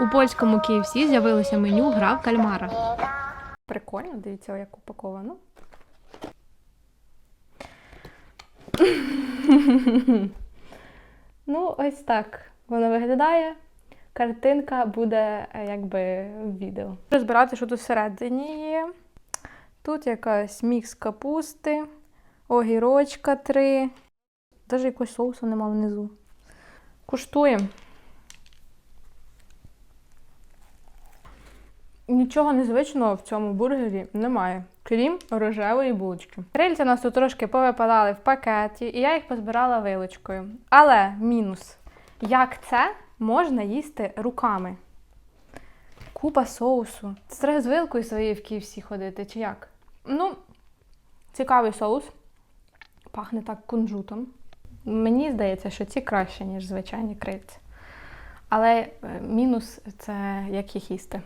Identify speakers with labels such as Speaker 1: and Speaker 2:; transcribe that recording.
Speaker 1: У польському KFC з'явилося меню гра в кальмара.
Speaker 2: Прикольно, дивіться, як упаковано. ну, ось так воно виглядає. Картинка буде е, якби в відео. Розбирати, що тут всередині є. Тут якась мікс капусти, огірочка три. Навіть якогось соусу нема внизу. Куштуємо. Нічого незвичного в цьому бургері немає, крім рожевої булочки. Крильця у нас тут трошки повипадали в пакеті, і я їх позбирала вилочкою. Але мінус, як це можна їсти руками? Купа соусу. Це треба з вилкою своєю в KFC ходити, чи як? Ну, цікавий соус. Пахне так кунжутом. Мені здається, що ці краще, ніж звичайні крильці. Але е, мінус це як їх їсти.